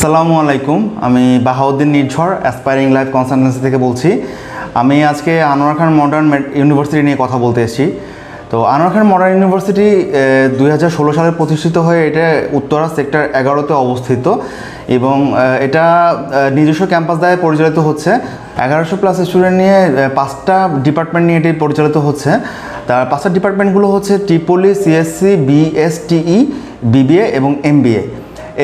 আসসালামু আলাইকুম। আমি Bahauddin Nirjhor aspiring life consultancy থেকে বলছি। আমি আজকে আনোয়ার খান মডার্ন ইউনিভার্সিটি নিয়ে কথা বলতে এসেছি। তো আনোয়ার খান মডার্ন ইউনিভার্সিটি দুই হাজার ষোলো সালে প্রতিষ্ঠিত হয়ে এটা উত্তরা সেক্টর এগারোতে অবস্থিত এবং এটা নিজস্ব ক্যাম্পাস দ্বারা পরিচালিত হচ্ছে। এগারোশো প্লাস স্টুডেন্ট নিয়ে পাঁচটা ডিপার্টমেন্ট নিয়ে এটি পরিচালিত হচ্ছে। তার পাঁচটা ডিপার্টমেন্টগুলো হচ্ছে টিপলি সিএসসি বিএসটিই বিবিএ এবং এমবিএ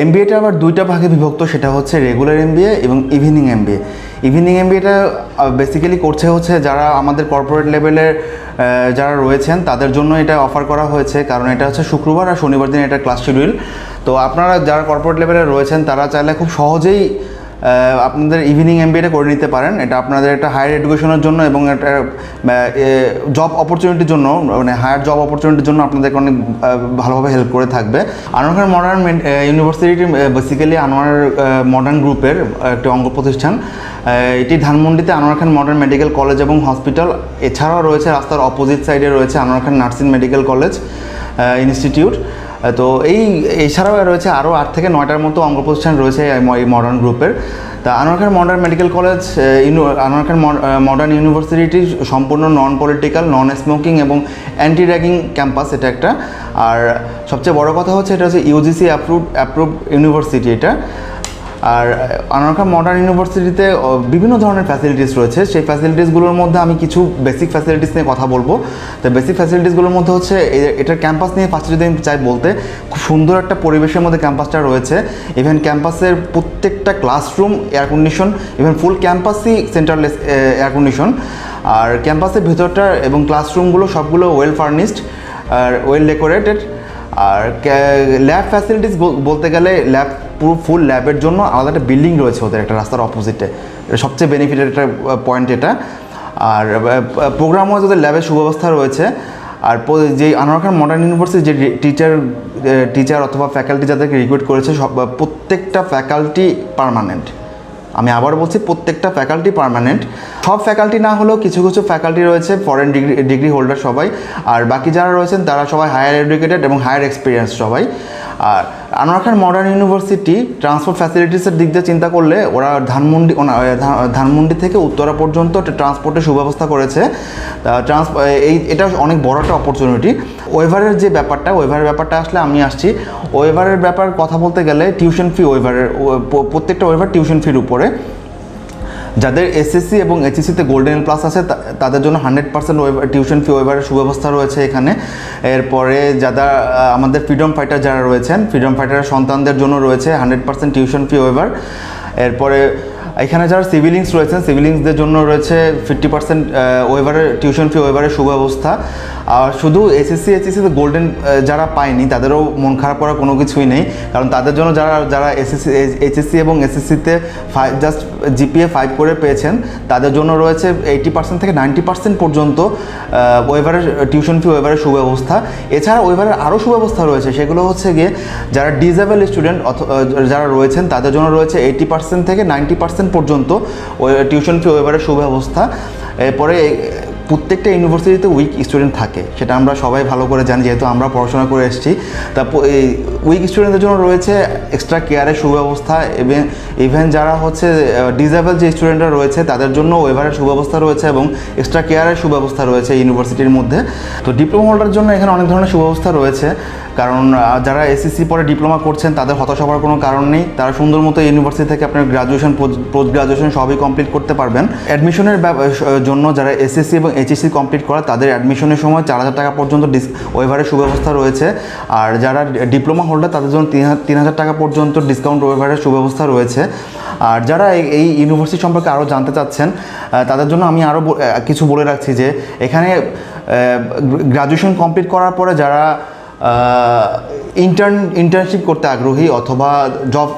এমবিএটা আবার দুইটা ভাগে বিভক্ত, সেটা হচ্ছে রেগুলার এমবিএ এবং ইভিনিং এমবিএ ইভিনিং এমবিএটা বেসিক্যালি করছে হচ্ছে যারা আমাদের কর্পোরেট লেভেলের যারা রয়েছেন, তাদের জন্য এটা অফার করা হয়েছে। কারণ এটা হচ্ছে শুক্রবার আর শনিবার দিন এটা ক্লাস শিডিউল তো আপনারা যারা কর্পোরেট লেভেলে রয়েছেন, তারা চাইলে খুব সহজেই আপনাদের ইভিনিং এমবিএটা করে নিতে পারেন। এটা আপনাদের একটা হায়ার এডুকেশনের জন্য এবং একটা জব অপরচুনিটির জন্য মানে হায়ার জব অপরচুনিটির জন্য আপনাদেরকে অনেক ভালোভাবে হেল্প করে থাকবে। Anwar modern university basically Anwar modern গ্রুপের একটি অঙ্গ প্রতিষ্ঠান। এটি ধানমন্ডিতে Anwar Khan modern medical college এবং হসপিটাল এছাড়াও রয়েছে রাস্তার অপোজিট সাইডে রয়েছে Anwar Khan nursing medical college institute তো এই, এছাড়াও রয়েছে আরও আট থেকে নয়টার মতো অঙ্গ প্রতিষ্ঠান রয়েছে এই মডার্ন গ্রুপের তা Anwar Khan modern medical college Anwar Khan modern university সম্পূর্ণ নন পলিটিক্যাল নন স্মোকিং এবং অ্যান্টি র্যাগিং ক্যাম্পাস এটা একটা। আর সবচেয়ে বড় কথা হচ্ছে এটা হচ্ছে ইউজিসি অ্যাপ্রুভ অ্যাপ্রুভ ইউনিভার্সিটি এটা। আর আনোয়ারখা মডার্ন ইউনিভার্সিটিতে বিভিন্ন ধরনের ফ্যাসিলিটিস রয়েছে। সেই ফ্যাসিলিটিসগুলোর মধ্যে আমি কিছু বেসিক ফ্যাসিলিটিস নিয়ে কথা বলব। তো বেসিক ফ্যাসিলিটিসগুলোর মধ্যে হচ্ছে এটার ক্যাম্পাস নিয়ে ফার্স্টে যদি আমি চাই বলতে, খুব সুন্দর একটা পরিবেশের মধ্যে ক্যাম্পাসটা রয়েছে। ইভেন ক্যাম্পাসের প্রত্যেকটা classroom air condition even full ক্যাম্পাসই সেন্টারলেস এয়ার কন্ডিশন আর ক্যাম্পাসের ভেতরটা এবং ক্লাসরুমগুলো সবগুলো ওয়েল ফার্নিশড আর ওয়েল ডেকোরেটেড আর ল্যাব ফ্যাসিলিটিস বলতে গেলে ল্যাব পুরো ফুল ল্যাবের জন্য আলাদা একটা বিল্ডিং রয়েছে ওদের, একটা রাস্তার অপোজিটে সবচেয়ে বেনিফিটের একটা পয়েন্ট এটা। আর প্রোগ্রাম ওয়াইজ ওদের ল্যাবের সুব্যবস্থা রয়েছে। আর যে আনোয়ার খান মডার্ন ইউনিভার্সিটি যে টিচার টিচার অথবা ফ্যাকাল্টি যাদেরকে রিক্রুট করেছে, সব প্রত্যেকটা ফ্যাকাল্টি পার্মানেন্ট আমি আবার বলছি, প্রত্যেকটা ফ্যাকাল্টি পার্মানেন্ট সব ফ্যাকাল্টি না হলেও কিছু কিছু ফ্যাকাল্টি রয়েছে ফরেন ডিগ্রি ডিগ্রি হোল্ডার সবাই। আর বাকি যারা রয়েছেন, তারা সবাই হায়ার এডুকেটেড এবং হায়ার এক্সপিরিয়েন্স সবাই। আর Anwar Khan modern university transport ফ্যাসিলিটিসের দিক দিয়ে চিন্তা করলে ওরা ধানমন্ডি ধানমন্ডি থেকে উত্তরা পর্যন্ত ট্রান্সপোর্টের সুব্যবস্থা করেছে। ট্রান্স এই, এটা অনেক বড় একটা অপরচুনিটি ওয়েভারের যে ব্যাপারটা, ওয়েভারের ব্যাপারটা আসলে আমি আসছি। ওয়েভারের ব্যাপার কথা বলতে গেলে টিউশন ফি ওয়েভারের প্রত্যেকটা ওয়েভার টিউশন ফির উপরে। যাদের এসএসসি এবং এইচএসসিতে গোল্ডেন প্লাস আছে তাদের জন্য হান্ড্রেড পার্সেন্ট টিউশন ফি ওয়েভারের সুব্যবস্থা রয়েছে এখানে। এরপরে যারা আমাদের ফ্রিডম ফাইটার যারা রয়েছেন ফ্রিডম ফাইটারের সন্তানদের জন্য রয়েছে hundred percent tuition fee waiver এরপরে এখানে যারা সিভিলিংস রয়েছেন সিভিলিংসদের জন্য রয়েছে ফিফটি পার্সেন্ট ওয়েভারের টিউশন ফি ওয়েভারের সুব্যবস্থা। আর শুধু এসএসসি এইচএসসিতে গোল্ডেন যারা পায়নি, তাদেরও মন খারাপ করার কোনো কিছুই নেই। কারণ তাদের জন্য যারা যারা এসএসসি এইচএসসি এবং এসএসসিতে ফাইভ জাস্ট জিপিএ ফাইভ করে পেয়েছেন। তাদের জন্য রয়েছে এইটি পার্সেন্ট থেকে নাইনটি পার্সেন্ট পর্যন্ত ওয়েভারের টিউশন ফি ওয়েভারের সুব্যবস্থা। এছাড়া ওয়েভারের আরও সুব্যবস্থা রয়েছে, সেগুলো হচ্ছে গিয়ে যারা ডিজেবল স্টুডেন্ট যারা রয়েছেন, তাদের জন্য রয়েছে এইটি পার্সেন্ট থেকে নাইনটি পার্সেন্ট পর্যন্ত টিউশন ফি ওয়েভারের সুব্যবস্থা। এরপরে প্রত্যেকটা ইউনিভার্সিটিতে উইক স্টুডেন্ট থাকে। সেটা আমরা সবাই ভালো করে জানি, যেহেতু আমরা পড়াশোনা করে এসেছি। তা এই উইক স্টুডেন্টদের জন্য রয়েছে এক্সট্রা কেয়ারের সুব্যবস্থা এবং ইভেন যারা হচ্ছে ডিজেবল যে স্টুডেন্টরা রয়েছে, তাদের জন্য ওয়েভারের সুব্যবস্থা রয়েছে এবং এক্সট্রা কেয়ারের সুব্যবস্থা রয়েছে ইউনিভার্সিটির মধ্যে। তো ডিপ্লোমা হোল্ডার জন্য এখানে অনেক ধরনের সুব্যবস্থা রয়েছে। কারণ যারা এসএসসি পরে ডিপ্লোমা করছেন, তাদের হতাশ হওয়ার কোনো কারণ নেই। তারা সুন্দর মতো ইউনিভার্সিটি থেকে আপনার গ্রাজুয়েশন পোস্ট গ্রাজুয়েশন সবই কমপ্লিট করতে পারবেন। অ্যাডমিশনের জন্য যারা এসএসসি এবং এইচএসসি কমপ্লিট করা, তাদের অ্যাডমিশনের সময় চার হাজার টাকা পর্যন্ত ডিস ওয়েভারের সুব্যবস্থা রয়েছে। আর যারা ডিপ্লোমা হোল্ডার তাদের জন্য তিন হাজার টাকা পর্যন্ত ডিসকাউন্ট ওয়েভারের সুব্যবস্থা রয়েছে। আর যারা এই ইউনিভার্সিটি সম্পর্কে আরও জানতে চাচ্ছেন তাদের জন্য আমি আরও কিছু বলে রাখছি যে, এখানে গ্রাজুয়েশন কমপ্লিট করার পরে যারা ইন্টার্ন ইন্টার্নশিপ করতে আগ্রহী অথবা জব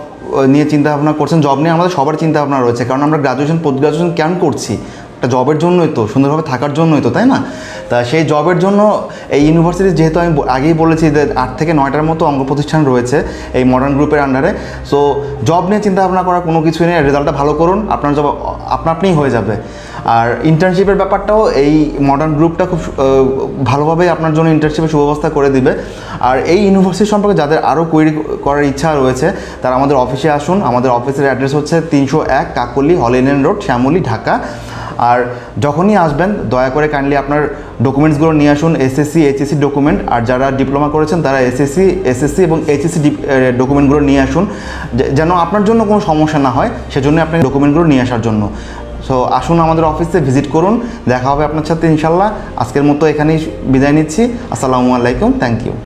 নিয়ে চিন্তা ভাবনা করছেন জব নিয়ে আমাদের সবার চিন্তা ভাবনা রয়েছে। কারণ আমরা গ্রাজুয়েশন পোস্ট গ্রাজুয়েশন কেন করছি? একটা জবের জন্যই তো, সুন্দরভাবে থাকার জন্যই তো, তাই না? তা সেই জবের জন্য এই ইউনিভার্সিটি যেহেতু আমি আগেই বলেছি যে আট থেকে নয়টার মতো অঙ্গ প্রতিষ্ঠান রয়েছে এই মডার্ন গ্রুপের আন্ডারে সো জব নিয়ে চিন্তা ভাবনা করার কোনো কিছুই নেই রেজাল্টটা ভালো করুন, আপনার জব আপনা আপনিই হয়ে যাবে। আর ইন্টার্নশিপের ব্যাপারটাও এই মডার্ন গ্রুপটা খুব ভালোভাবেই আপনার জন্য ইন্টার্নশিপের সুব্যবস্থা করে দিবে। আর এই ইউনিভার্সিটি সম্পর্কে যাদের আরও কোয়েরি করার ইচ্ছা রয়েছে, তারা আমাদের অফিসে আসুন। আমাদের অফিসের অ্যাড্রেস হচ্ছে তিনশো এক কাকলি হলিনেন রোড, শ্যামলী, ঢাকা। আর যখনই আসবেন, দয়া করে কাইন্ডলি আপনার ডকুমেন্টসগুলো নিয়ে আসুন এসএসসি এইচএসসি ডকুমেন্ট আর যারা ডিপ্লোমা করেছেন, তারা এসএসসি এসএসসি এবং এইচএসসি ডকুমেন্টগুলো নিয়ে আসুন যেন আপনার জন্য কোনো সমস্যা না হয়, সেজন্য আপনি ডকুমেন্টগুলো নিয়ে আসার জন্য। সো আসুন আমাদের অফিসে ভিজিট করুন, দেখা হবে আপনার সাথে ইনশাল্লাহ আজকের মতো এখানেই বিদায় নিচ্ছি। আসসালামু আলাইকুম থ্যাংক ইউ